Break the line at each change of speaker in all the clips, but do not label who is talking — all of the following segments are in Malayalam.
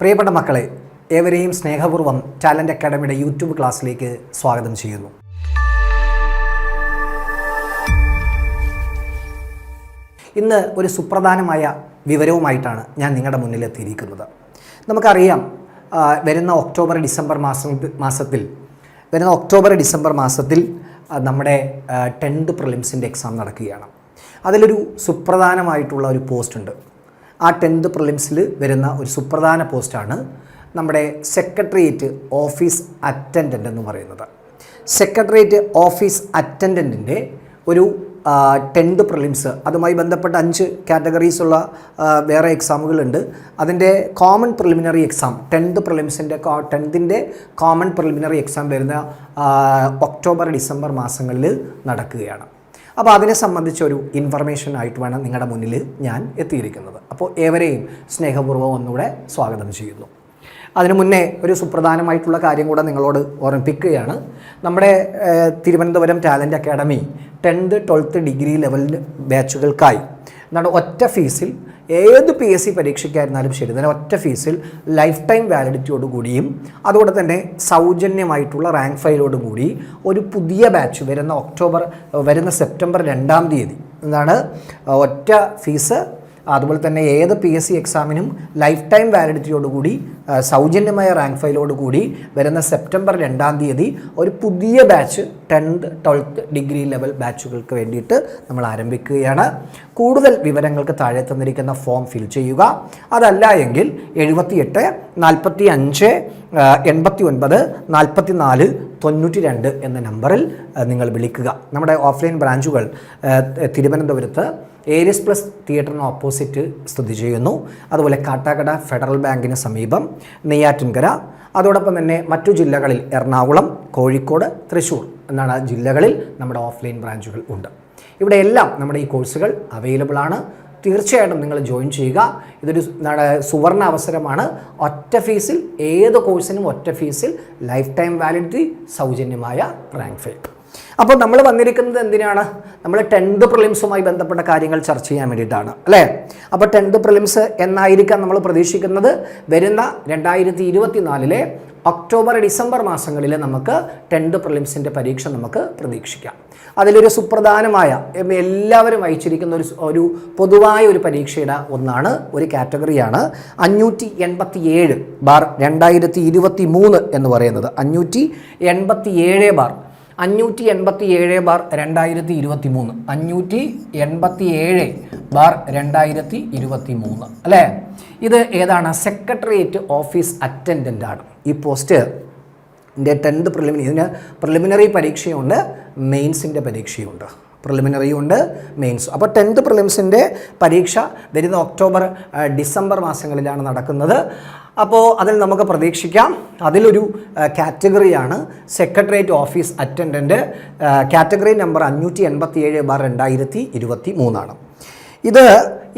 പ്രിയപ്പെട്ട മക്കളെ ഏവരെയും സ്നേഹപൂർവം ടാലന്റ് അക്കാഡമിയുടെ യൂട്യൂബ് ക്ലാസ്സിലേക്ക് സ്വാഗതം ചെയ്യുന്നു. ഇന്ന് ഒരു സുപ്രധാനമായ വിവരവുമായിട്ടാണ് ഞാൻ നിങ്ങളുടെ മുന്നിൽ എത്തിയിരിക്കുന്നത്. നമുക്കറിയാം വരുന്ന ഒക്ടോബർ ഡിസംബർ മാസം മാസത്തിൽ വരുന്ന ഒക്ടോബർ ഡിസംബർ മാസത്തിൽ നമ്മുടെ ടെൻത്ത് പ്രിലിംസിന്റെ എക്സാം നടക്കുകയാണ്. അതിലൊരു സുപ്രധാനമായിട്ടുള്ള ഒരു പോസ്റ്റ് ഉണ്ട്. ആ ടെൻത്ത് പ്രിലിംസിൽ വരുന്ന ഒരു സുപ്രധാന പോസ്റ്റാണ് നമ്മുടെ സെക്രട്ടേറിയറ്റ് ഓഫീസ് അറ്റൻഡന്റ് എന്ന് പറയുന്നത്. സെക്രട്ടേറിയറ്റ് ഓഫീസ് അറ്റൻഡന്റിന്റെ ഒരു ടെൻത്ത് പ്രിലിംസ് അതുമായി ബന്ധപ്പെട്ട അഞ്ച് കാറ്റഗറീസ് ഉള്ള വേറെ എക്സാമുകളുണ്ട്. അതിന്റെ കോമൺ പ്രിലിമിനറി എക്സാം ടെൻത്ത് പ്രിലിംസിന്റെ ടെൻത്തിന്റെ കോമൺ പ്രിലിമിനറി എക്സാം വരുന്ന ഒക്ടോബർ ഡിസംബർ മാസങ്ങളിൽ നടക്കുകയാണ്. അപ്പോൾ അതിനെ സംബന്ധിച്ചൊരു ഇൻഫർമേഷൻ ആയിട്ട് വേണം നിങ്ങളുടെ മുന്നിൽ ഞാൻ എത്തിയിരിക്കുന്നത്. അപ്പോൾ ഏവരെയും സ്നേഹപൂർവം ഒന്നുകൂടെ സ്വാഗതം ചെയ്യുന്നു. അതിനു മുന്നേ ഒരു സുപ്രധാനമായിട്ടുള്ള കാര്യം കൂടെ നിങ്ങളോട് ഓർമ്മിപ്പിക്കുകയാണ്. നമ്മുടെ Thiruvananthapuram Talent Academy tenth twelfth degree level ബാച്ചുകൾക്കായി എന്താണ് ഒറ്റ ഫീസിൽ ഏത് പി എസ് സി പരീക്ഷയ്ക്കായിരുന്നാലും ശരി തന്നെ ഒറ്റ ഫീസിൽ ലൈഫ് ടൈം വാലിഡിറ്റിയോട് കൂടിയും അതുകൂടെ തന്നെ സൗജന്യമായിട്ടുള്ള റാങ്ക് ഫയലോട് കൂടി ഒരു പുതിയ ബാച്ച് വരുന്ന ഒക്ടോബർ വരുന്ന സെപ്റ്റംബർ രണ്ടാം തീയതി. എന്നാണ് ഒറ്റ ഫീസ് അതുപോലെ തന്നെ ഏത് പി എസ് സി എക്സാമിനും ലൈഫ് ടൈം വാലിഡിറ്റിയോടുകൂടി സൗജന്യമായ റാങ്ക് ഫയലോടുകൂടി വരുന്ന സെപ്റ്റംബർ രണ്ടാം തീയതി ഒരു പുതിയ batch tenth twelfth degree level ബാച്ചുകൾക്ക് വേണ്ടിയിട്ട് നമ്മൾ ആരംഭിക്കുകയാണ്. കൂടുതൽ വിവരങ്ങൾക്ക് താഴെ തന്നിരിക്കുന്ന ഫോം ഫിൽ ചെയ്യുക. അതല്ല എങ്കിൽ എഴുപത്തിയെട്ട് നാൽപ്പത്തി അഞ്ച് എൺപത്തി ഒൻപത് നാൽപ്പത്തി നാല് തൊണ്ണൂറ്റി രണ്ട് എന്ന നമ്പറിൽ നിങ്ങൾ വിളിക്കുക. നമ്മുടെ ഓഫ്ലൈൻ ബ്രാഞ്ചുകൾ തിരുവനന്തപുരത്ത് ഏരിയസ് പ്ലസ് തിയേറ്ററിന് ഓപ്പോസിറ്റ് സ്ഥിതി ചെയ്യുന്നു. അതുപോലെ കാട്ടാക്കട ഫെഡറൽ ബാങ്കിന് സമീപം നെയ്യാറ്റിൻകര. അതോടൊപ്പം തന്നെ മറ്റു ജില്ലകളിൽ എറണാകുളം കോഴിക്കോട് തൃശ്ശൂർ എന്നാണ് ജില്ലകളിൽ നമ്മുടെ ഓഫ്ലൈൻ ബ്രാഞ്ചുകൾ ഉണ്ട്. ഇവിടെയെല്ലാം നമ്മുടെ ഈ കോഴ്സുകൾ അവൈലബിൾ ആണ്. തീർച്ചയായിട്ടും നിങ്ങൾ ജോയിൻ ചെയ്യുക. ഇതൊരു എന്താണ് സുവർണ അവസരമാണ്. ഒറ്റ ഫീസിൽ ഏത് കോഴ്സിനും ഒറ്റ ഫീസിൽ ലൈഫ് ടൈം വാലിഡിറ്റി സൗജന്യമായ റാങ്ക് ഫെയിൽ അപ്പോൾ നമ്മൾ വന്നിരിക്കുന്നത് എന്തിനാണ്? നമ്മൾ ടെൻത്ത് പ്രിലിംസുമായി ബന്ധപ്പെട്ട കാര്യങ്ങൾ ചർച്ച ചെയ്യാൻ വേണ്ടിയിട്ടാണ് അല്ലേ? അപ്പോൾ ടെൻത്ത് പ്രിലിംസ് എന്നായിരിക്കാം നമ്മൾ പ്രതീക്ഷിക്കുന്നത് വരുന്ന രണ്ടായിരത്തി ഇരുപത്തിനാലിലെ ഒക്ടോബർ ഡിസംബർ മാസങ്ങളിൽ നമുക്ക് ടെൻത്ത് പ്രിലിംസിന്റെ പരീക്ഷ നമുക്ക് പ്രതീക്ഷിക്കാം. അതിലൊരു സുപ്രധാനമായ എല്ലാവരും അയച്ചിരിക്കുന്ന ഒരു ഒരു പൊതുവായ ഒരു പരീക്ഷയുടെ ഒന്നാണ് ഒരു കാറ്റഗറിയാണ് അഞ്ഞൂറ്റി എൺപത്തി ഏഴ് ബാർ രണ്ടായിരത്തി ഇരുപത്തി മൂന്ന് എന്ന് പറയുന്നത്. അഞ്ഞൂറ്റി എൺപത്തി ഏഴ് ബാർ അഞ്ഞൂറ്റി എൺപത്തി ഏഴ് ബാർ രണ്ടായിരത്തി ഇരുപത്തി മൂന്ന് അഞ്ഞൂറ്റി എൺപത്തി ഏഴ് ബാർ രണ്ടായിരത്തി ഇരുപത്തി മൂന്ന് അല്ലേ? ഇത് ഏതാണ്? സെക്രട്ടേറിയറ്റ് ഓഫീസ് അറ്റൻഡന്റ് ആണ്. ഈ പോസ്റ്റ് ഇതിന്റെ ടെൻത്ത് പ്രിലിമിനറി ഇതിന് പ്രിലിമിനറി പരീക്ഷയുണ്ട് മെയിൻസിന്റെ പരീക്ഷയുണ്ട്. പ്രിലിമിനറി ഉണ്ട് മെയിൻസ്. അപ്പോൾ ടെൻത്ത് പ്രിലിംസിന്റെ പരീക്ഷ വരുന്ന ഒക്ടോബർ ഡിസംബർ മാസങ്ങളിലാണ് നടക്കുന്നത്. അപ്പോൾ അതിൽ നമുക്ക് പ്രതീക്ഷിക്കാം. അതിലൊരു കാറ്റഗറിയാണ് secretariat office attendant category number അഞ്ഞൂറ്റി എൺപത്തി ഏഴ് ബാർ രണ്ടായിരത്തി ഇരുപത്തി മൂന്നാണ് ഇത്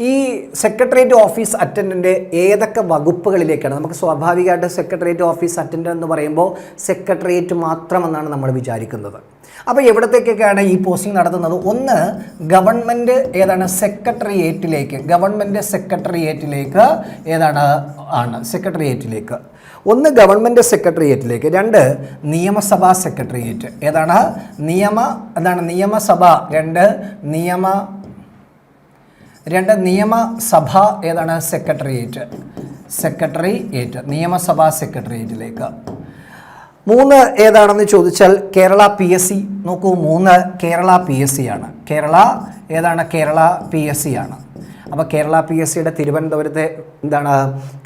ഈ സെക്രട്ടേറിയറ്റ് ഓഫീസ് അറ്റൻഡന്റ് ഏതൊക്കെ വകുപ്പുകളിലേക്കാണ്? നമുക്ക് സ്വാഭാവികമായിട്ട് സെക്രട്ടേറിയറ്റ് ഓഫീസ് അറ്റൻഡന്റ് എന്ന് പറയുമ്പോൾ സെക്രട്ടേറിയറ്റ് മാത്രമെന്നാണ് നമ്മൾ വിചാരിക്കുന്നത്. അപ്പോൾ എവിടത്തേക്കൊക്കെയാണ് ഈ പോസ്റ്റിംഗ് നടത്തുന്നത്? ഒന്ന് ഗവൺമെന്റ് ഏതാണ്? സെക്രട്ടറിയേറ്റിലേക്ക് ഗവൺമെന്റ് സെക്രട്ടറിയേറ്റിലേക്ക് ഏതാണ്? ആണ്. സെക്രട്ടറിയേറ്റിലേക്ക് ഒന്ന് ഗവൺമെന്റ് സെക്രട്ടറിയേറ്റിലേക്ക് രണ്ട് നിയമസഭാ സെക്രട്ടറിയേറ്റ് ഏതാണ്? നിയമ എന്താണ്? നിയമസഭ. രണ്ട് നിയമ രണ്ട് നിയമസഭ ഏതാണ്? സെക്രട്ടറിയേറ്റ് സെക്രട്ടറിയേറ്റ് നിയമസഭാ സെക്രട്ടേറിയറ്റിലേക്ക് മൂന്ന് ഏതാണെന്ന് ചോദിച്ചാൽ കേരള പി എസ് സി നോക്കൂ മൂന്ന് കേരള പി എസ് സി ആണ്. കേരള ഏതാണ്? കേരള പി എസ് സി ആണ്. അപ്പോൾ കേരള പി എസ് സിയുടെ തിരുവനന്തപുരത്തെ എന്താണ്?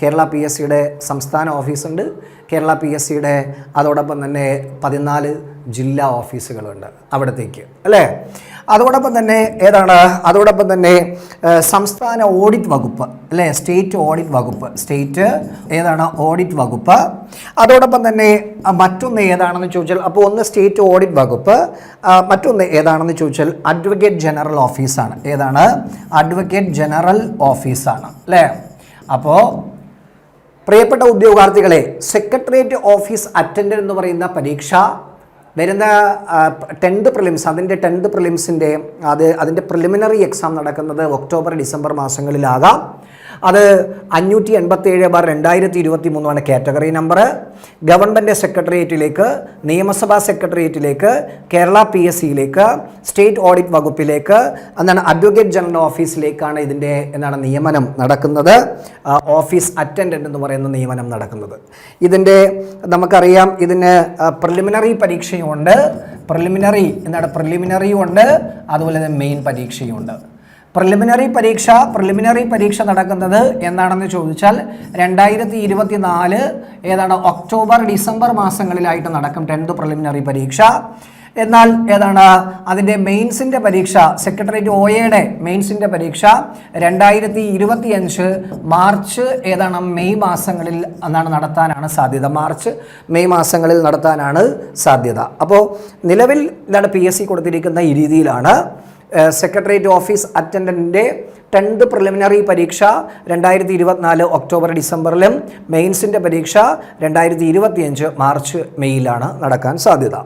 കേരള പി എസ് സിയുടെ സംസ്ഥാന ഓഫീസുണ്ട് കേരള പി എസ് സിയുടെ അതോടൊപ്പം തന്നെ പതിനാല് ജില്ലാ ഓഫീസുകളുണ്ട് അവിടത്തേക്ക്. അല്ലേ? അതോടൊപ്പം തന്നെ ഏതാണ്? അതോടൊപ്പം തന്നെ സംസ്ഥാന ഓഡിറ്റ് വകുപ്പ് അല്ലേ? സ്റ്റേറ്റ് ഓഡിറ്റ് വകുപ്പ് സ്റ്റേറ്റ് ഏതാണ്? ഓഡിറ്റ് വകുപ്പ്. അതോടൊപ്പം തന്നെ മറ്റൊന്ന് ഏതാണെന്ന് ചോദിച്ചാൽ അപ്പോൾ ഒന്ന് സ്റ്റേറ്റ് ഓഡിറ്റ് വകുപ്പ് മറ്റൊന്ന് ഏതാണെന്ന് ചോദിച്ചാൽ അഡ്വക്കേറ്റ് ജനറൽ ഓഫീസാണ്. ഏതാണ്? അഡ്വക്കേറ്റ് ജനറൽ ഓഫീസാണ് അല്ലേ? അപ്പോൾ പ്രിയപ്പെട്ട ഉദ്യോഗാർത്ഥികളെ സെക്രട്ടേറിയറ്റ് ഓഫീസ് അറ്റൻഡന്റ് എന്ന് പറയുന്ന പരീക്ഷ വരുന്ന ടെൻത്ത് പ്രിലിംസ് അതിന്റെ ടെൻത്ത് പ്രിലിംസിന്റെ അത് അതിന്റെ പ്രിലിമിനറി എക്സാം നടക്കുന്നത് ഒക്ടോബർ ഡിസംബർ മാസങ്ങളിലാകാം. അത് അഞ്ഞൂറ്റി എൺപത്തി ഏഴ് ബാർ രണ്ടായിരത്തി ഇരുപത്തി മൂന്നാണ് കാറ്റഗറി നമ്പർ ഗവൺമെന്റ് സെക്രട്ടേറിയറ്റിലേക്ക് നിയമസഭാ സെക്രട്ടേറിയറ്റിലേക്ക് കേരള പി എസ് സിയിലേക്ക് സ്റ്റേറ്റ് ഓഡിറ്റ് വകുപ്പിലേക്ക് എന്താണ് അഡ്വക്കേറ്റ് ജനറൽ ഓഫീസിലേക്കാണ് ഇതിന്റെ എന്താണ് നിയമനം നടക്കുന്നത്. ഓഫീസ് അറ്റൻഡന്റ് എന്ന് പറയുന്ന നിയമനം നടക്കുന്നത്. ഇതിന്റെ നമുക്കറിയാം ഇതിന് പ്രിലിമിനറി പരീക്ഷയുമുണ്ട് പ്രിലിമിനറി എന്താണ് പ്രിലിമിനറിയും ഉണ്ട് അതുപോലെ തന്നെ മെയിൻ പരീക്ഷയും ഉണ്ട് പ്രിലിമിനറി പരീക്ഷ പ്രിലിമിനറി പരീക്ഷ നടക്കുന്നത് എന്താണെന്ന് ചോദിച്ചാൽ രണ്ടായിരത്തി ഇരുപത്തി നാല് ഏതാണ് ഒക്ടോബർ ഡിസംബർ മാസങ്ങളിലായിട്ട് നടക്കും ടെൻത്ത് പ്രിലിമിനറി പരീക്ഷ. എന്നാൽ ഏതാണ് അതിന്റെ മെയിൻസിന്റെ പരീക്ഷ സെക്രട്ടേറിയറ്റ് ഒ എയുടെ മെയിൻസിന്റെ പരീക്ഷ രണ്ടായിരത്തി ഇരുപത്തി അഞ്ച് മാർച്ച് ഏതാണ് മെയ് മാസങ്ങളിൽ എന്നാണ് നടത്താനാണ് സാധ്യത. മാർച്ച് മെയ് മാസങ്ങളിൽ നടത്താനാണ് സാധ്യത. അപ്പോൾ നിലവിൽ ഇതാണ് പി എസ് സി കൊടുത്തിരിക്കുന്ന ഈ രീതിയിലാണ്. സെക്രട്ടേറിയറ്റ് ഓഫീസ് അറ്റൻഡന്റിന്റെ ടെൻത്ത് പ്രിലിമിനറി പരീക്ഷ രണ്ടായിരത്തി ഇരുപത്തിനാല് ഒക്ടോബർ ഡിസംബറിലും മെയിൻസിന്റെ പരീക്ഷ രണ്ടായിരത്തി ഇരുപത്തിയഞ്ച് മാർച്ച് മെയ്യിലാണ് നടക്കാൻ സാധ്യത.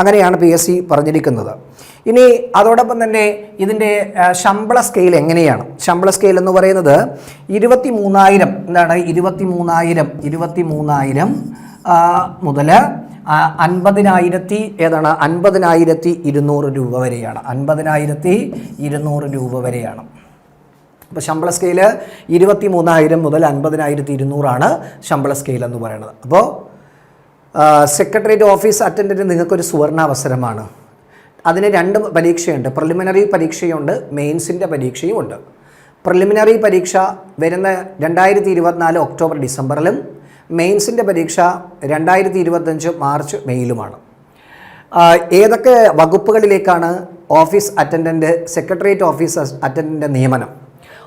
അങ്ങനെയാണ് പി എസ് സി പറഞ്ഞിരിക്കുന്നത്. ഇനി അതോടൊപ്പം തന്നെ ഇതിന്റെ ശമ്പള സ്കെയിൽ എങ്ങനെയാണ്? ശമ്പള സ്കെയിൽ എന്ന് പറയുന്നത് ഇരുപത്തി മൂന്നായിരം എന്താണ്? ഇരുപത്തി മൂന്നായിരം ഇരുപത്തി മൂന്നായിരം മുതൽ അൻപതിനായിരത്തി ഏതാണ്? അൻപതിനായിരത്തി ഇരുന്നൂറ് രൂപ വരെയാണ്. അൻപതിനായിരത്തി ഇരുന്നൂറ് രൂപ വരെയാണ്. അപ്പോൾ ശമ്പള സ്കെയിൽ ഇരുപത്തി മൂന്നായിരം മുതൽ അൻപതിനായിരത്തി ഇരുന്നൂറാണ് ശമ്പള സ്കെയിൽ എന്ന് പറയുന്നത്. അപ്പോൾ സെക്രട്ടേറിയറ്റ് ഓഫീസ് അറ്റൻഡന്റ് നിങ്ങൾക്കൊരു സുവർണാവസരമാണ് അതിന് രണ്ട് പരീക്ഷയുണ്ട്. പ്രിലിമിനറി പരീക്ഷയുണ്ട് മെയിൻസിന്റെ പരീക്ഷയും ഉണ്ട് പ്രിലിമിനറി പരീക്ഷ വരുന്ന രണ്ടായിരത്തി ഇരുപത്തിനാല് ഒക്ടോബർ ഡിസംബറിലും മെയിൻസിന്റെ പരീക്ഷ രണ്ടായിരത്തി ഇരുപത്തഞ്ച് മാർച്ച് മെയിലുമാണ്. ആ, ഏതൊക്കെ വകുപ്പുകളിലേക്കാണ് office attendant secretariat office attendant നിയമനം?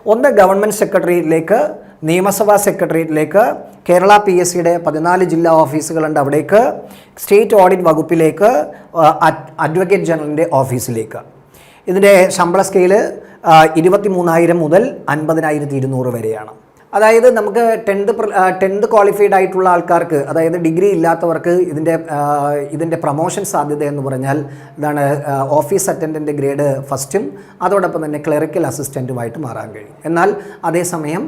ഒന്ന് ഗവൺമെന്റ് സെക്രട്ടേറിയറ്റിലേക്ക് നിയമസഭാ സെക്രട്ടേറിയറ്റിലേക്ക് കേരള പി എസ് സിയുടെ പതിനാല് ജില്ലാ ഓഫീസുകളുണ്ട് അവിടേക്ക് സ്റ്റേറ്റ് ഓഡിറ്റ് വകുപ്പിലേക്ക് അഡ്വക്കേറ്റ് ജനറലിന്റെ ഓഫീസിലേക്ക്. ഇതിന്റെ ശമ്പള സ്കെയിൽ ഇരുപത്തി മൂന്നായിരം മുതൽ അൻപതിനായിരത്തി ഇരുന്നൂറ് വരെയാണ്. അതായത് നമുക്ക് ടെൻത്ത് ടെൻത്ത് ക്വാളിഫൈഡ് ആയിട്ടുള്ള ആൾക്കാർക്ക് അതായത് ഡിഗ്രി ഇല്ലാത്തവർക്ക് ഇതിന്റെ ഇതിന്റെ പ്രൊമോഷൻ സാധ്യത എന്ന് പറഞ്ഞാൽ ഇതാണ് ഓഫീസ് അറ്റൻഡന്റ് ഗ്രേഡ് ഫസ്റ്റും അതോടൊപ്പം തന്നെ ക്ലറിക്കൽ അസിസ്റ്റന്റുമായിട്ട് മാറാൻ കഴിയും. എന്നാൽ അതേസമയം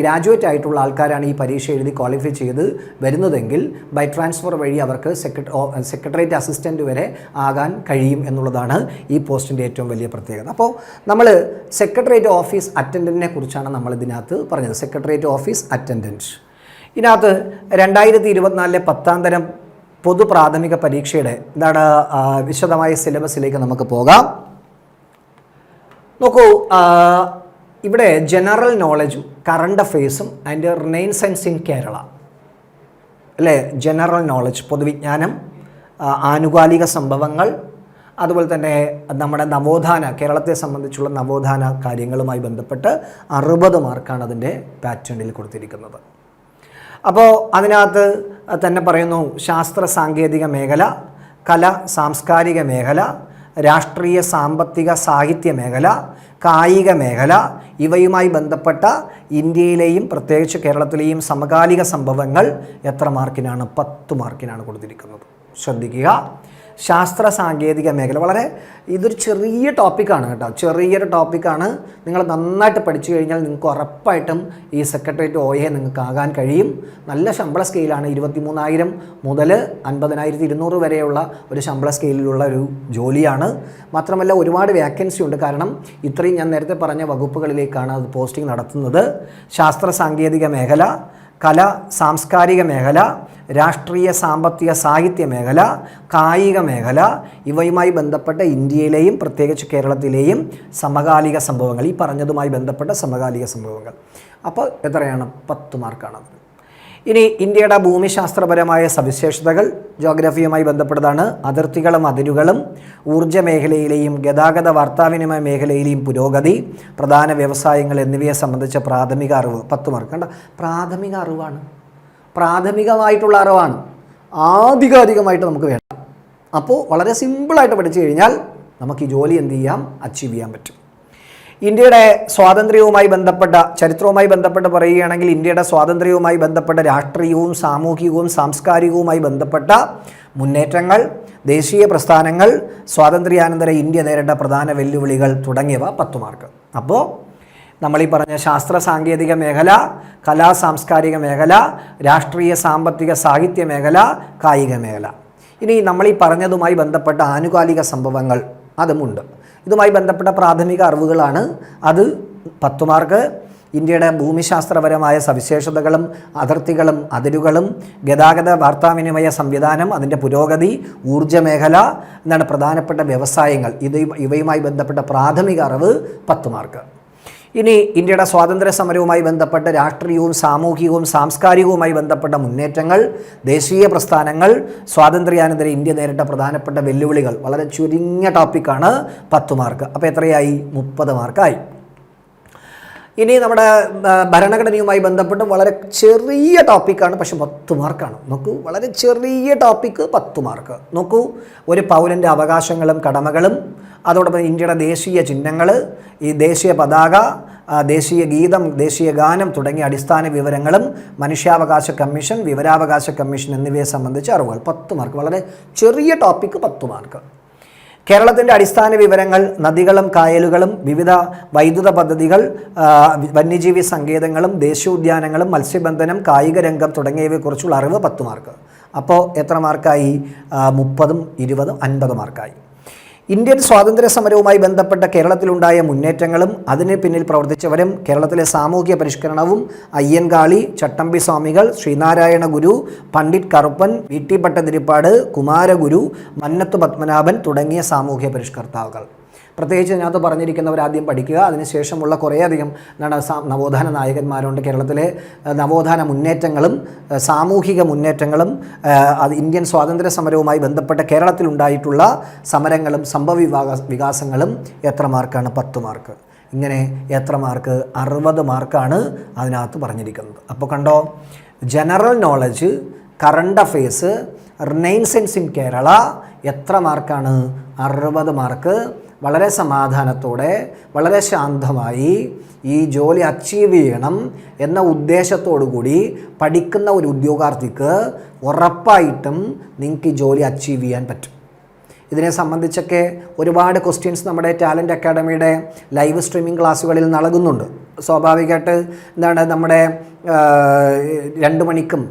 ഗ്രാജുവേറ്റ് ആയിട്ടുള്ള ആൾക്കാരാണ് ഈ പരീക്ഷ എഴുതി ക്വാളിഫൈ ചെയ്ത് വരുന്നതെങ്കിൽ ബൈ ട്രാൻസ്ഫർ വഴി അവർക്ക് സെക്രട്ടറി സെക്രട്ടേറിയറ്റ് അസിസ്റ്റന്റ് വരെ ആകാൻ കഴിയും എന്നുള്ളതാണ് ഈ പോസ്റ്റിന്റെ ഏറ്റവും വലിയ പ്രത്യേകത. അപ്പോൾ നമ്മൾ സെക്രട്ടേറിയറ്റ് ഓഫീസ് അറ്റൻഡന്റിനെ കുറിച്ചാണ് നമ്മൾ ഇതിനകത്ത് പറഞ്ഞത്. സെക്രട്ടേറിയറ്റ് ഓഫീസ് അറ്റൻഡന്റ് ഇതിനകത്ത് രണ്ടായിരത്തി ഇരുപത്തിനാലിലെ പത്താം തരം പൊതു പ്രാഥമിക പരീക്ഷയുടെ എന്താണ് വിശദമായ സിലബസിലേക്ക് നമുക്ക് പോകാം. നോക്കൂ ഇവിടെ ജനറൽ നോളജും കറണ്ട് അഫെയർസും ആൻഡ് റിനൈൻസൻസ് ഇൻ കേരള. അല്ലേ? ജനറൽ നോളജ് പൊതുവിജ്ഞാനം ആനുകാലിക സംഭവങ്ങൾ അതുപോലെ തന്നെ നമ്മുടെ നവോത്ഥാന കേരളത്തെ സംബന്ധിച്ചുള്ള നവോത്ഥാന കാര്യങ്ങളുമായി ബന്ധപ്പെട്ട് അറുപത് മാർക്കാണ് അതിന്റെ പാറ്റേണിൽ കൊടുത്തിരിക്കുന്നത്. അപ്പോൾ അതിനകത്ത് തന്നെ പറയുന്നു ശാസ്ത്ര സാങ്കേതിക മേഖല കല സാംസ്കാരിക മേഖല രാഷ്ട്രീയ സാമ്പത്തിക സാഹിത്യ മേഖല കായിക മേഖല ഇവയുമായി ബന്ധപ്പെട്ട ഇന്ത്യയിലെയും പ്രത്യേകിച്ച് കേരളത്തിലെയും സമകാലിക സംഭവങ്ങൾ എത്ര മാർക്കിനാണ്? പത്ത് മാർക്കിനാണ് കൊടുത്തിരിക്കുന്നത്. ശ്രദ്ധിക്കുക. ശാസ്ത്ര സാങ്കേതിക മേഖല. വളരെ ഇതൊരു ചെറിയ ടോപ്പിക്കാണ് കേട്ടോ. ചെറിയൊരു ടോപ്പിക്കാണ് നിങ്ങൾ നന്നായിട്ട് പഠിച്ചു കഴിഞ്ഞാൽ നിങ്ങൾക്ക് ഉറപ്പായിട്ടും ഈ സെക്രട്ടേറിയറ്റ് ഓയെ നിങ്ങൾക്ക് ആകാൻ കഴിയും. നല്ല ശമ്പള സ്കെയിലാണ് ഇരുപത്തി മൂന്നായിരം മുതൽ അൻപതിനായിരത്തി ഇരുന്നൂറ് വരെയുള്ള ഒരു ശമ്പള സ്കെയിലുള്ള ഒരു ജോലിയാണ്. മാത്രമല്ല ഒരുപാട് വേക്കൻസി ഉണ്ട്. കാരണം ഇത്രയും ഞാൻ നേരത്തെ പറഞ്ഞ വകുപ്പുകളിലേക്കാണ് അത് പോസ്റ്റിംഗ് നടത്തുന്നത്. ശാസ്ത്ര സാങ്കേതിക മേഖല കല സാംസ്കാരിക മേഖല രാഷ്ട്രീയ സാമ്പത്തിക സാഹിത്യ മേഖല കായിക മേഖല ഇവയുമായി ബന്ധപ്പെട്ട ഇന്ത്യയിലെയും പ്രത്യേകിച്ച് കേരളത്തിലെയും സമകാലിക സംഭവങ്ങൾ. ഈ പറഞ്ഞതുമായി ബന്ധപ്പെട്ട സമകാലിക സംഭവങ്ങൾ. അപ്പോൾ എത്രയാണ്? പത്ത് മാർക്കാണ് ഇനി ഇന്ത്യയുടെ ഭൂമിശാസ്ത്രപരമായ സവിശേഷതകൾ ജോഗ്രഫിയുമായി ബന്ധപ്പെട്ടതാണ്. അതിർത്തികളും അതിരുകളും ഊർജ മേഖലയിലെയും ഗതാഗത വാർത്താവിനിമയ മേഖലയിലെയും പുരോഗതി പ്രധാന വ്യവസായങ്ങൾ എന്നിവയെ സംബന്ധിച്ച പ്രാഥമിക അറിവ്. പത്ത് മാർക്ക് കണ്ട? പ്രാഥമിക അറിവാണ്. പ്രാഥമികമായിട്ടുള്ള അറിവാണ്. ആധികാരികമായിട്ട് നമുക്ക് വേണം അപ്പോൾ വളരെ സിമ്പിളായിട്ട് പഠിച്ചു കഴിഞ്ഞാൽ നമുക്ക് ഈ ജോലി എന്ത് ചെയ്യാം? അച്ചീവ് ചെയ്യാൻ പറ്റും. ഇന്ത്യയുടെ സ്വാതന്ത്ര്യവുമായി ബന്ധപ്പെട്ട ചരിത്രവുമായി ബന്ധപ്പെട്ട് പറയുകയാണെങ്കിൽ ഇന്ത്യയുടെ സ്വാതന്ത്ര്യവുമായി ബന്ധപ്പെട്ട രാഷ്ട്രീയവും സാമൂഹികവും സാംസ്കാരികവുമായി ബന്ധപ്പെട്ട മുന്നേറ്റങ്ങൾ ദേശീയ പ്രസ്ഥാനങ്ങൾ സ്വാതന്ത്ര്യാനന്തര ഇന്ത്യ നേരിട്ട പ്രധാന വെല്ലുവിളികൾ തുടങ്ങിയവ പത്തു മാർക്ക്. അപ്പോൾ നമ്മൾ ഈ പറഞ്ഞ ശാസ്ത്ര സാങ്കേതിക മേഖല കലാ സാംസ്കാരിക മേഖല രാഷ്ട്രീയ സാമ്പത്തിക സാഹിത്യ മേഖല കായിക മേഖല. ഇനി നമ്മൾ ഈ പറഞ്ഞതുമായി ബന്ധപ്പെട്ട ആനുകാലിക സംഭവങ്ങൾ അതുമുണ്ട്. ഇതുമായി ബന്ധപ്പെട്ട പ്രാഥമിക അറിവുകളാണ്. അത് പത്ത് മാർക്ക് ഇന്ത്യയുടെ ഭൂമിശാസ്ത്രപരമായ സവിശേഷതകളും അതിർത്തികളും അതിരുകളും ഗതാഗത വാർത്താവിനിമയ സംവിധാനം അതിന്റെ പുരോഗതി ഊർജ മേഖല പ്രധാനപ്പെട്ട വ്യവസായങ്ങൾ. ഇത് ഇവയുമായി ബന്ധപ്പെട്ട പ്രാഥമിക അറിവ് പത്ത് മാർക്ക് ഇനി ഇന്ത്യയുടെ സ്വാതന്ത്ര്യ സമരവുമായി ബന്ധപ്പെട്ട രാഷ്ട്രീയവും സാമൂഹികവും സാംസ്കാരികവുമായി ബന്ധപ്പെട്ട മുന്നേറ്റങ്ങൾ ദേശീയ പ്രസ്ഥാനങ്ങൾ സ്വാതന്ത്ര്യാനന്തര ഇന്ത്യ നേരിട്ട പ്രധാനപ്പെട്ട വെല്ലുവിളികൾ. വളരെ ചുരുങ്ങിയ ടോപ്പിക്കാണ് പത്ത് മാർക്ക് അപ്പോൾ എത്രയായി? മുപ്പത് മാർക്കായി ഇനി നമ്മുടെ ഭരണഘടനയുമായി ബന്ധപ്പെട്ട് വളരെ ചെറിയ ടോപ്പിക്കാണ് പക്ഷെ പത്ത് മാർക്കാണ്. നോക്കൂ വളരെ ചെറിയ ടോപ്പിക്ക് പത്ത് മാർക്ക്. നോക്കൂ ഒരു പൗരന്റെ അവകാശങ്ങളും കടമകളും അതോടൊപ്പം ഇന്ത്യയുടെ ദേശീയ ചിഹ്നങ്ങൾ ഈ ദേശീയ പതാക ദേശീയ ഗീതം ദേശീയ ഗാനം തുടങ്ങിയ അടിസ്ഥാന വിവരങ്ങളും മനുഷ്യാവകാശ കമ്മീഷൻ വിവരാവകാശ കമ്മീഷൻ എന്നിവയെ സംബന്ധിച്ച് അറിവുകൾ. പത്ത് മാർക്ക്. വളരെ ചെറിയ ടോപ്പിക്ക് പത്ത് മാർക്ക്. കേരളത്തിന്റെ അടിസ്ഥാന വിവരങ്ങൾ നദികളും കായലുകളും വിവിധ വൈദ്യുത പദ്ധതികൾ വന്യജീവി സങ്കേതങ്ങളും ദേശീയോദ്യാനങ്ങളും മത്സ്യബന്ധനം കായിക രംഗം തുടങ്ങിയവയെക്കുറിച്ചുള്ള അറിവ് പത്ത് മാർക്ക്. അപ്പോൾ എത്ര മാർക്കായി? മുപ്പതും ഇരുപതും അൻപത് മാർക്കായി. ഇന്ത്യൻ സ്വാതന്ത്ര്യ സമരവുമായി ബന്ധപ്പെട്ട കേരളത്തിലുണ്ടായ മുന്നേറ്റങ്ങളും അതിന് പിന്നിൽ പ്രവർത്തിച്ചവരും കേരളത്തിലെ സാമൂഹ്യ പരിഷ്കരണവും അയ്യൻകാളി ചട്ടമ്പി സ്വാമികൾ ശ്രീനാരായണ ഗുരു പണ്ഡിറ്റ് കറുപ്പൻ വി ടി ഭട്ടതിരിപ്പാട് കുമാരഗുരു മന്നത്ത് പത്മനാഭൻ തുടങ്ങിയ സാമൂഹ്യ പരിഷ്കർത്താക്കൾ പ്രത്യേകിച്ച് ഇതിനകത്ത് പറഞ്ഞിരിക്കുന്നവർ ആദ്യം പഠിക്കുക. അതിനുശേഷമുള്ള കുറേയധികം എന്താണ് നവോത്ഥാന നായകന്മാരുണ്ട്. കേരളത്തിലെ നവോത്ഥാന മുന്നേറ്റങ്ങളും സാമൂഹിക മുന്നേറ്റങ്ങളും അത് ഇന്ത്യൻ സ്വാതന്ത്ര്യ സമരവുമായി ബന്ധപ്പെട്ട കേരളത്തിലുണ്ടായിട്ടുള്ള സമരങ്ങളും സംഭവ വികാസങ്ങളും എത്ര മാർക്കാണ്? പത്ത് മാർക്ക്. ഇങ്ങനെ എത്ര മാർക്ക്? അറുപത് മാർക്കാണ് അതിനകത്ത് പറഞ്ഞിരിക്കുന്നത്. അപ്പോൾ കണ്ടോ? General knowledge current affairs renaissance in Kerala എത്ര മാർക്കാണ്? അറുപത് മാർക്ക്. വളരെ സമാധാനത്തോടെ വളരെ ശാന്തമായി ഈ ജോലി അച്ചീവ് ചെയ്യണം എന്ന കൂടി പഠിക്കുന്ന ഒരു ഉദ്യോഗാർത്ഥിക്ക് ഉറപ്പായിട്ടും നിങ്ങൾക്ക് ഈ ജോലി അച്ചീവ് ചെയ്യാൻ പറ്റും. ഇതിനെ സംബന്ധിച്ചൊക്കെ ഒരുപാട് ക്വസ്റ്റ്യൻസ് നമ്മുടെ ടാലന്റ് അക്കാഡമിയുടെ ലൈവ് സ്ട്രീമിംഗ് ക്ലാസ്സുകളിൽ നൽകുന്നുണ്ട് സ്വാഭാവികമായിട്ട് എന്താണ് നമ്മുടെ രണ്ട് മണിക്കും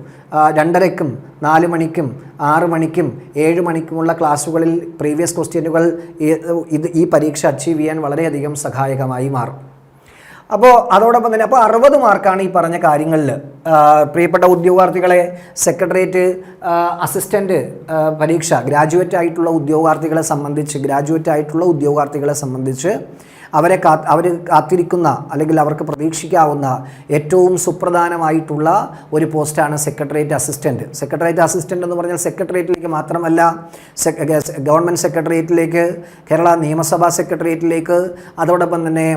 രണ്ടരയ്ക്കും നാല് മണിക്കും ആറ് മണിക്കും ഏഴ് മണിക്കുമുള്ള ക്ലാസ്സുകളിൽ പ്രീവിയസ് ക്വസ്റ്റ്യനുകൾ ഇത് ഈ പരീക്ഷ അച്ചീവ് ചെയ്യാൻ വളരെയധികം സഹായകമായി മാറും. അപ്പോൾ അതോടൊപ്പം തന്നെ അപ്പോൾ അറുപത് മാർക്കാണ് ഈ പറഞ്ഞ കാര്യങ്ങളിൽ. പ്രിയപ്പെട്ട ഉദ്യോഗാർത്ഥികളെ സെക്രട്ടേറിയറ്റ് അസിസ്റ്റന്റ് പരീക്ഷ ഗ്രാജുവേറ്റ് ആയിട്ടുള്ള ഉദ്യോഗാർത്ഥികളെ സംബന്ധിച്ച് ഗ്രാജുവേറ്റ് ആയിട്ടുള്ള ഉദ്യോഗാർത്ഥികളെ സംബന്ധിച്ച് അവരെ കാ അവർ കാത്തിരിക്കുന്ന അല്ലെങ്കിൽ അവർക്ക് പ്രതീക്ഷിക്കാവുന്ന ഏറ്റവും സുപ്രധാനമായിട്ടുള്ള ഒരു പോസ്റ്റാണ് സെക്രട്ടേറിയറ്റ് അസിസ്റ്റന്റ് സെക്രട്ടേറിയറ്റ് അസിസ്റ്റന്റ് എന്ന് പറഞ്ഞാൽ സെക്രട്ടേറിയറ്റിലേക്ക് മാത്രമല്ല ഗവൺമെന്റ് സെക്രട്ടേറിയറ്റിലേക്ക് കേരള നിയമസഭാ സെക്രട്ടേറിയറ്റിലേക്ക് അതോടൊപ്പം തന്നെ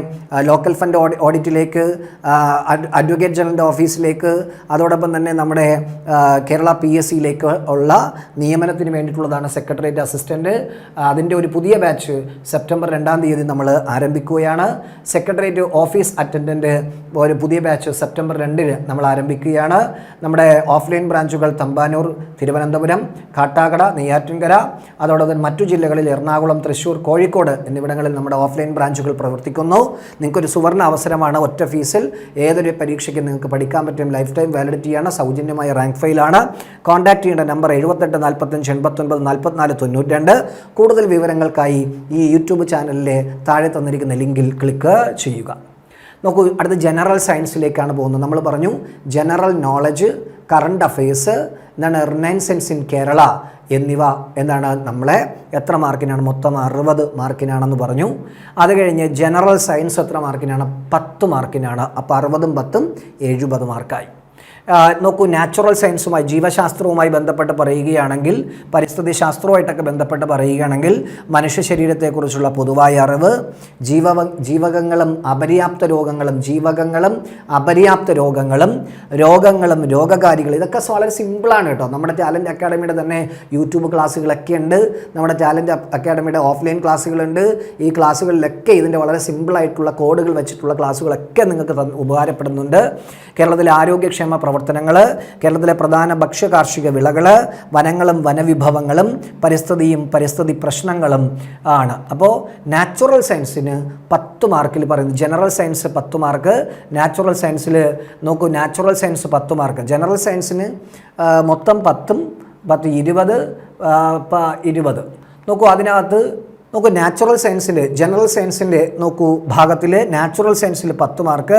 ലോക്കൽ ഫണ്ട് ഓഡി- ഓഡിറ്റിലേക്ക് അഡ്വക്കേറ്റ് ജനറലിന്റെ ഓഫീസിലേക്ക് അതോടൊപ്പം തന്നെ നമ്മുടെ കേരള പി എസ് സിയിലേക്ക് ഉള്ള നിയമനത്തിന് വേണ്ടിയിട്ടുള്ളതാണ് സെക്രട്ടേറിയറ്റ് അസിസ്റ്റന്റ് അതിന്റെ ഒരു പുതിയ ബാച്ച് സെപ്റ്റംബർ രണ്ടാം തീയതി നമ്മൾ ആരംഭിക്കുകയാണ്. സെക്രട്ടേറിയറ്റ് ഓഫീസ് അറ്റൻഡന്റ് ഒരു പുതിയ ബാച്ച് സെപ്റ്റംബർ രണ്ടിന് നമ്മൾ ആരംഭിക്കുകയാണ്. നമ്മുടെ ഓഫ്ലൈൻ ബ്രാഞ്ചുകൾ തമ്പാനൂർ തിരുവനന്തപുരം കാട്ടാക്കട നെയ്യാറ്റിൻകര അതോടൊപ്പം മറ്റു ജില്ലകളിൽ എറണാകുളം തൃശ്ശൂർ കോഴിക്കോട് എന്നിവിടങ്ങളിൽ നമ്മുടെ ഓഫ്ലൈൻ ബ്രാഞ്ചുകൾ പ്രവർത്തിക്കുന്നു. നിങ്ങൾക്കൊരു സുവർണ അവസരമാണ് ഒറ്റ ഫീസിൽ. ഏതൊരു പരീക്ഷയ്ക്ക് നിങ്ങൾക്ക് പഠിക്കാൻ പറ്റും. ലൈഫ് ടൈം വാലിഡിറ്റിയാണ് സൗജന്യമായ റാങ്ക് ഫയലാണ്. കോൺടാക്ട് ചെയ്യേണ്ട നമ്പർ എഴുപത്തെട്ട് നാൽപ്പത്തഞ്ച് എൺപത്തൊൻപത് നാൽപ്പത്തിനാല് തൊണ്ണൂറ്റി കൂടുതൽ വിവരങ്ങൾക്കായി ഈ യൂട്യൂബ് ചാനലിലെ താഴെ തന്നിരിക്കുന്ന ലിങ്കിൽ ക്ലിക്ക് ചെയ്യുക. നോക്കൂ അടുത്ത ജനറൽ സയൻസിലേക്കാണ് പോകുന്നത്. നമ്മൾ പറഞ്ഞു ജനറൽ നോളജ് കറണ്ട് അഫയേഴ്സ് എന്താണ് റിനൈൻസെൻസ് ഇൻ കേരള എന്നിവ എന്താണ് നമ്മളെ എത്ര മാർക്കിനാണ്? മൊത്തം അറുപത് മാർക്കിനാണെന്ന് പറഞ്ഞു. അത് കഴിഞ്ഞ് ജനറൽ സയൻസ് എത്ര മാർക്കിനാണ്? പത്ത് മാർക്കിനാണ്. അപ്പോൾ അറുപതും പത്തും എഴുപത് മാർക്കായി. നോക്കൂ നാച്ചുറൽ സയൻസുമായി ജീവശാസ്ത്രവുമായി ബന്ധപ്പെട്ട് പറയുകയാണെങ്കിൽ പരിസ്ഥിതി ശാസ്ത്രവുമായിട്ടൊക്കെ ബന്ധപ്പെട്ട് പറയുകയാണെങ്കിൽ മനുഷ്യ ശരീരത്തെക്കുറിച്ചുള്ള പൊതുവായ അറിവ് ജീവ ജീവകങ്ങളും അപര്യാപ്ത രോഗങ്ങളും ജീവകങ്ങളും അപര്യാപ്ത രോഗങ്ങളും രോഗങ്ങളും രോഗകാരികൾ ഇതൊക്കെ വളരെ സിമ്പിളാണ് കേട്ടോ. നമ്മുടെ ടാലന്റ് അക്കാഡമിയുടെ തന്നെ യൂട്യൂബ് ക്ലാസ്സുകളൊക്കെ ഉണ്ട്. നമ്മുടെ ടാലന്റ് അക്കാഡമിയുടെ ഓഫ്ലൈൻ ക്ലാസ്സുകളുണ്ട്. ഈ ക്ലാസ്സുകളിലൊക്കെ ഇതിന്റെ വളരെ സിമ്പിളായിട്ടുള്ള കോഡുകൾ വെച്ചിട്ടുള്ള ക്ലാസ്സുകളൊക്കെ നിങ്ങൾക്ക് ഉപകാരപ്പെടുന്നുണ്ട്. കേരളത്തിലെ ആരോഗ്യക്ഷേമ പ്രവർത്തനങ്ങൾ കേരളത്തിലെ പ്രധാന ഭക്ഷ്യ കാർഷിക വിളകൾ വനങ്ങളും വനവിഭവങ്ങളും പരിസ്ഥിതിയും പരിസ്ഥിതി പ്രശ്നങ്ങളും ആണ്. അപ്പോൾ നാച്ചുറൽ സയൻസിന് പത്ത് മാർക്കിൽ പറയുന്നത് ജനറൽ സയൻസ് പത്ത് മാർക്ക് നാച്ചുറൽ സയൻസിൽ നോക്കൂ നാച്ചുറൽ സയൻസ് പത്ത് മാർക്ക്. ജനറൽ സയൻസിന് മൊത്തം പത്തും പത്ത് ഇരുപത് ഇരുപത്. നോക്കൂ അതിനകത്ത് നോക്കൂ നാച്ചുറൽ സയൻസിന്റെ ജനറൽ സയൻസിന്റെ നോക്കൂ ഭാഗത്തിൽ നാച്ചുറൽ സയൻസിൽ പത്ത് മാർക്ക്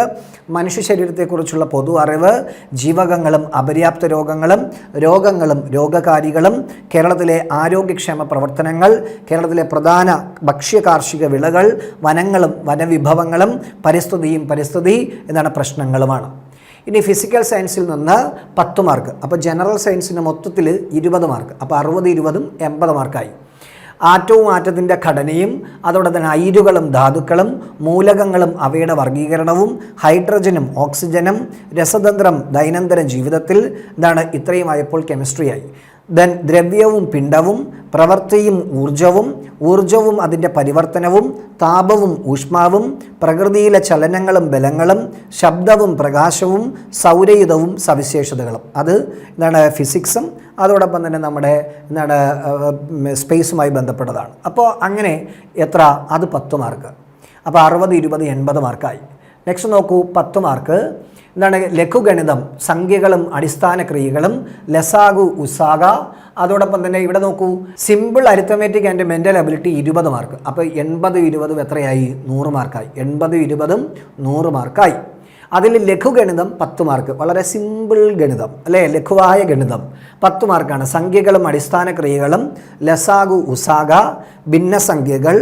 മനുഷ്യ ശരീരത്തെക്കുറിച്ചുള്ള പൊതു അറിവ് ജീവകങ്ങളും അപര്യാപ്ത രോഗങ്ങളും രോഗങ്ങളും രോഗകാരികളും കേരളത്തിലെ ആരോഗ്യക്ഷേമ പ്രവർത്തനങ്ങൾ കേരളത്തിലെ പ്രധാന ഭക്ഷ്യ കാർഷിക വിളകൾ വനങ്ങളും വനവിഭവങ്ങളും പരിസ്ഥിതിയും പരിസ്ഥിതി എന്താണ് പ്രശ്നങ്ങളുമാണ്. ഇനി ഫിസിക്കൽ സയൻസിൽ നിന്ന് പത്ത് മാർക്ക് അപ്പോൾ ജനറൽ സയൻസിന് മൊത്തത്തിൽ ഇരുപത് മാർക്ക് അപ്പോൾ അറുപത് ഇരുപതും എൺപത് മാർക്കായി ആറ്റവും ആറ്റത്തിന്റെ ഘടനയും അതോടെ തന്നെ അയിരുകളും ധാതുക്കളും മൂലകങ്ങളും അവയുടെ വർഗീകരണവും ഹൈഡ്രജനും ഓക്സിജനും രസതന്ത്രം ദൈനംദിന ജീവിതത്തിൽ എന്താണ് ഇത്രയും ആയപ്പോൾ കെമിസ്ട്രിയായി. ദെൻ ദ്രവ്യവും പിണ്ഡവും പ്രവൃത്തിയും ഊർജവും ഊർജവും അതിന്റെ പരിവർത്തനവും താപവും ഊഷ്മാവും പ്രകൃതിയിലെ ചലനങ്ങളും ബലങ്ങളും ശബ്ദവും പ്രകാശവും സൗരയുധവും സവിശേഷതകളും. അത് എന്താണ് ഫിസിക്സും അതോടൊപ്പം തന്നെ നമ്മുടെ എന്താണ് സ്പേസുമായി ബന്ധപ്പെട്ടതാണ്. അപ്പോൾ അങ്ങനെ എത്ര? അത് പത്ത് മാർക്ക്. അപ്പോൾ അറുപത് ഇരുപത് എൺപത് മാർക്കായി. നെക്സ്റ്റ് നോക്കൂ പത്ത് മാർക്ക്. എന്താണ് ലഘുഗണിതം സംഖ്യകളും അടിസ്ഥാന ക്രിയകളും ലസാഗു ഉസാഗ. അതോടൊപ്പം തന്നെ ഇവിടെ നോക്കൂ simple arithmetic and mental ability ഇരുപത് മാർക്ക് അപ്പോൾ എൺപത് ഇരുപതും എത്രയായി? നൂറ് മാർക്കായി എൺപത് ഇരുപതും നൂറ് മാർക്കായി അതിൽ ലഘുഗണിതം പത്ത് മാർക്ക് വളരെ സിമ്പിൾ ഗണിതം അല്ലേ? ലഘുവായ ഗണിതം. പത്ത് മാർക്കാണ് സംഖ്യകളും അടിസ്ഥാന ക്രിയകളും ലസാഗു ഉസാഗ ഭിന്നസംഖ്യകൾ സംഖ്യകൾ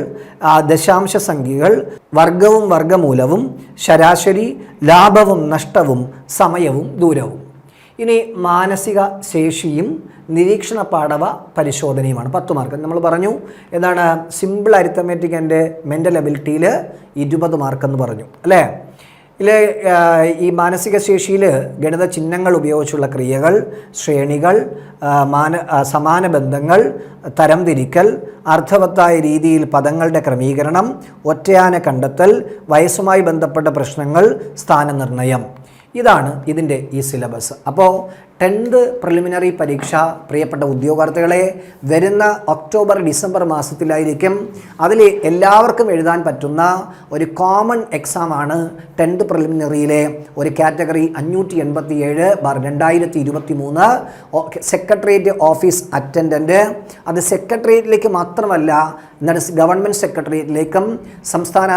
ദശാംശ സംഖ്യകൾ വർഗവും വർഗമൂലവും ശരാശരി ലാഭവും നഷ്ടവും സമയവും ദൂരവും. ഇനി മാനസിക ശേഷിയും നിരീക്ഷണ പാഠവ പരിശോധനയുമാണ്. പത്ത് മാർക്ക് നമ്മൾ പറഞ്ഞു എന്താണ്? സിമ്പിൾ അരിത്തമാറ്റിക് ആൻഡ് മെന്റൽ അബിലിറ്റിയിൽ ഇരുപത് മാർക്കെന്ന് പറഞ്ഞു അല്ലേ? ഇതിൽ ഈ മാനസിക ശേഷിയിൽ ഗണിത ചിഹ്നങ്ങൾ ഉപയോഗിച്ചുള്ള ക്രിയകൾ ശ്രേണികൾ മാന സമാന ബന്ധങ്ങൾ തരംതിരിക്കൽ അർത്ഥവത്തായ രീതിയിൽ പദങ്ങളുടെ ക്രമീകരണം ഒറ്റയാന കണ്ടെത്തൽ വയസ്സുമായി ബന്ധപ്പെട്ട പ്രശ്നങ്ങൾ സ്ഥാനനിർണയം ഇതാണ് ഇതിന്റെ ഈ സിലബസ്. അപ്പോൾ ടെൻത്ത് പ്രിലിമിനറി പരീക്ഷ പ്രിയപ്പെട്ട ഉദ്യോഗാർത്ഥികളെ വരുന്ന ഒക്ടോബർ ഡിസംബർ മാസത്തിലായിരിക്കും അതിൽ എല്ലാവർക്കും എഴുതാൻ പറ്റുന്ന ഒരു കോമൺ എക്സാമാണ് ടെൻത്ത് പ്രിലിമിനറിയിലെ ഒരു കാറ്റഗറി അഞ്ഞൂറ്റി എൺപത്തി ഏഴ് ബാർ രണ്ടായിരത്തി ഇരുപത്തി മൂന്ന് സെക്രട്ടേറിയറ്റ് ഓഫീസ് അറ്റൻഡന്റ് അത് സെക്രട്ടേറിയറ്റിലേക്ക് മാത്രമല്ല എന്താണ് ഗവൺമെന്റ് സെക്രട്ടേറിയറ്റിലേക്കും സംസ്ഥാന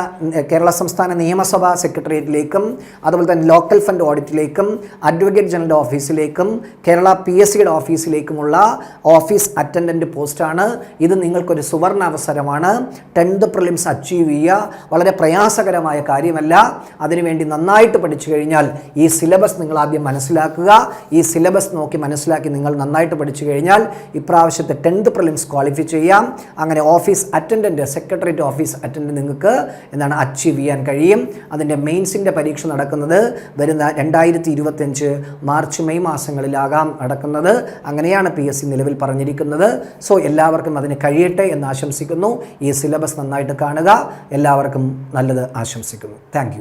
കേരള സംസ്ഥാന നിയമസഭാ സെക്രട്ടേറിയറ്റിലേക്കും അതുപോലെ തന്നെ ലോക്കൽ ഫണ്ട് ഓഡിറ്റിലേക്കും അഡ്വക്കേറ്റ് ജനറൽ ഓഫീസിലേക്കും കേരള പി എസ് സിയുടെ ഓഫീസിലേക്കുമുള്ള ഓഫീസ് അറ്റൻഡന്റ് പോസ്റ്റാണ്. ഇത് നിങ്ങൾക്കൊരു സുവർണ അവസരമാണ് ടെൻത്ത് പ്രിലിംസ് അച്ചീവ് ചെയ്യുക. വളരെ പ്രയാസകരമായ കാര്യമല്ല. അതിനുവേണ്ടി നന്നായിട്ട് പഠിച്ചു കഴിഞ്ഞാൽ ഈ സിലബസ് നിങ്ങൾ ആദ്യം മനസ്സിലാക്കുക. ഈ സിലബസ് നോക്കി മനസ്സിലാക്കി നിങ്ങൾ നന്നായിട്ട് പഠിച്ചു കഴിഞ്ഞാൽ ഇപ്രാവശ്യത്തെ ടെൻത്ത് പ്രിലിംസ് ക്വാളിഫൈ ചെയ്യാം. അങ്ങനെ office attendant secretariat office attendant നിങ്ങൾക്ക് എന്താണ് അച്ചീവ് ചെയ്യാൻ കഴിയും. അതിന്റെ മെയിൻസിന്റെ പരീക്ഷ നടക്കുന്നത് വരുന്ന രണ്ടായിരത്തി മാർച്ച് മെയ് മാസങ്ങളിലാകാം നടക്കുന്നത് അങ്ങനെയാണ് പി എസ് സി നിലവിൽ പറഞ്ഞിരിക്കുന്നത്. സോ എല്ലാവർക്കും അതിന് കഴിയട്ടെ എന്ന് ആശംസിക്കുന്നു. ഈ സിലബസ് നന്നായിട്ട് കാണുക. എല്ലാവർക്കും നല്ലത് ആശംസിക്കുന്നു. താങ്ക്